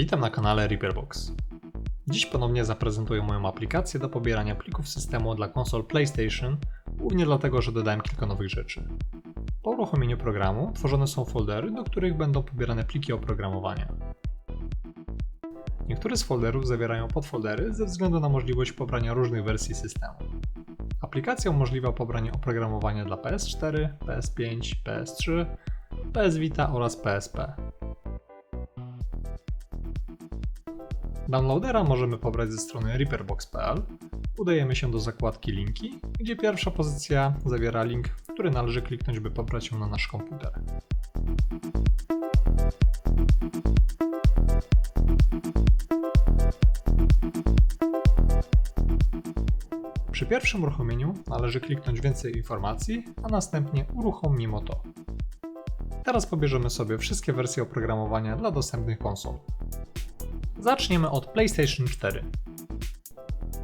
Witam na kanale Reaperbox. Dziś ponownie zaprezentuję moją aplikację do pobierania plików systemu dla konsol PlayStation, głównie dlatego, że dodałem kilka nowych rzeczy. Po uruchomieniu programu tworzone są foldery, do których będą pobierane pliki oprogramowania. Niektóre z folderów zawierają podfoldery ze względu na możliwość pobrania różnych wersji systemu. Aplikacja umożliwia pobranie oprogramowania dla PS4, PS5, PS3, PS Vita oraz PSP. Downloadera możemy pobrać ze strony reaperbox.pl. Udajemy się do zakładki linki, gdzie pierwsza pozycja zawiera link, który należy kliknąć, by pobrać ją na nasz komputer. Przy pierwszym uruchomieniu należy kliknąć więcej informacji, a następnie uruchom mimo to. Teraz pobierzemy sobie wszystkie wersje oprogramowania dla dostępnych konsol. Zaczniemy od PlayStation 4.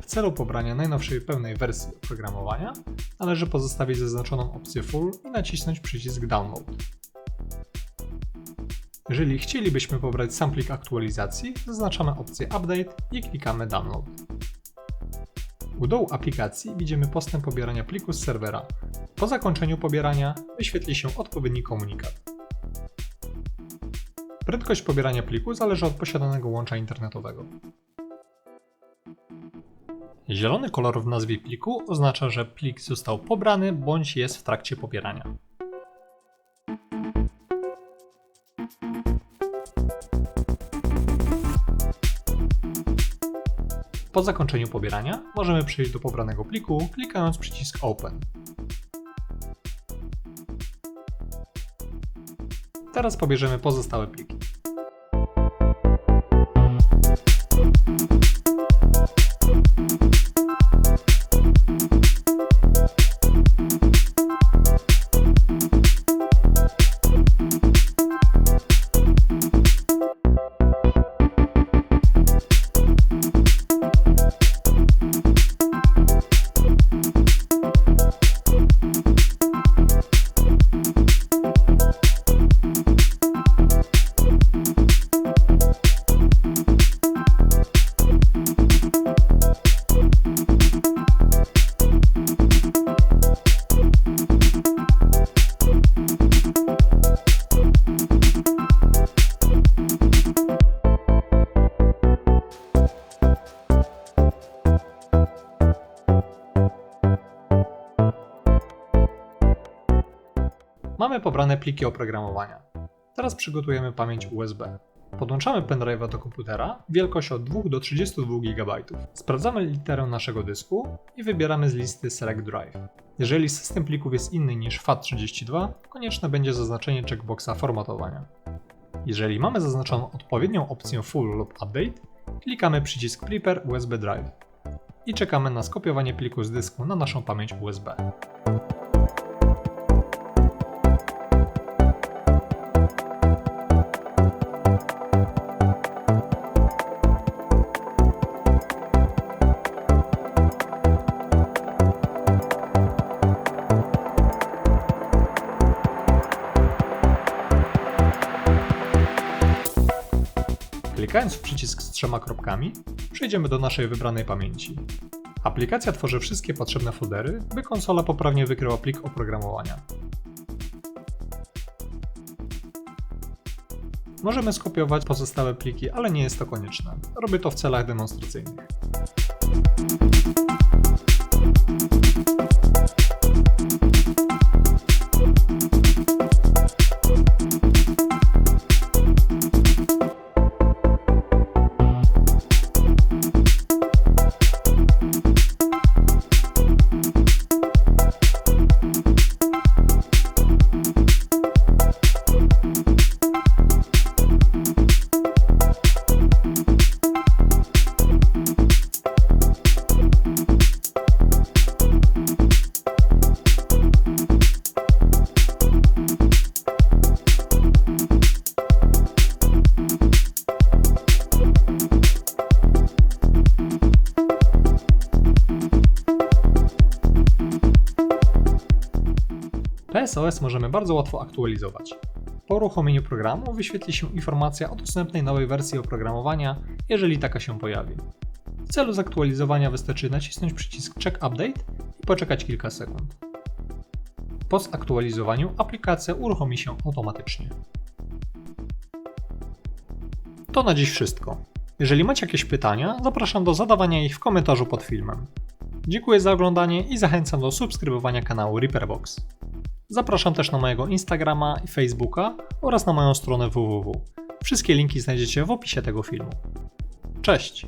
W celu pobrania najnowszej pełnej wersji oprogramowania należy pozostawić zaznaczoną opcję Full i nacisnąć przycisk Download. Jeżeli chcielibyśmy pobrać sam plik aktualizacji, zaznaczamy opcję Update i klikamy Download. U dołu aplikacji widzimy postęp pobierania pliku z serwera. Po zakończeniu pobierania wyświetli się odpowiedni komunikat. Prędkość pobierania pliku zależy od posiadanego łącza internetowego. Zielony kolor w nazwie pliku oznacza, że plik został pobrany bądź jest w trakcie pobierania. Po zakończeniu pobierania możemy przejść do pobranego pliku klikając przycisk Open. Teraz pobierzemy pozostałe pliki. Mamy pobrane pliki oprogramowania. Teraz przygotujemy pamięć USB. Podłączamy pendrive'a do komputera, wielkość od 2 do 32 GB. Sprawdzamy literę naszego dysku i wybieramy z listy Select Drive. Jeżeli system plików jest inny niż FAT32, konieczne będzie zaznaczenie checkboxa formatowania. Jeżeli mamy zaznaczoną odpowiednią opcję Full lub Update, klikamy przycisk Prepare USB Drive i czekamy na skopiowanie pliku z dysku na naszą pamięć USB. Klikając w przycisk z trzema kropkami, przejdziemy do naszej wybranej pamięci. Aplikacja tworzy wszystkie potrzebne foldery, by konsola poprawnie wykryła plik oprogramowania. Możemy skopiować pozostałe pliki, ale nie jest to konieczne. Robię to w celach demonstracyjnych. PSOS możemy bardzo łatwo aktualizować. Po uruchomieniu programu wyświetli się informacja o dostępnej nowej wersji oprogramowania, jeżeli taka się pojawi. W celu zaktualizowania wystarczy nacisnąć przycisk Check Update i poczekać kilka sekund. Po zaktualizowaniu aplikacja uruchomi się automatycznie. To na dziś wszystko. Jeżeli macie jakieś pytania, zapraszam do zadawania ich w komentarzu pod filmem. Dziękuję za oglądanie i zachęcam do subskrybowania kanału Reaperbox. Zapraszam też na mojego Instagrama i Facebooka oraz na moją stronę www. Wszystkie linki znajdziecie w opisie tego filmu. Cześć!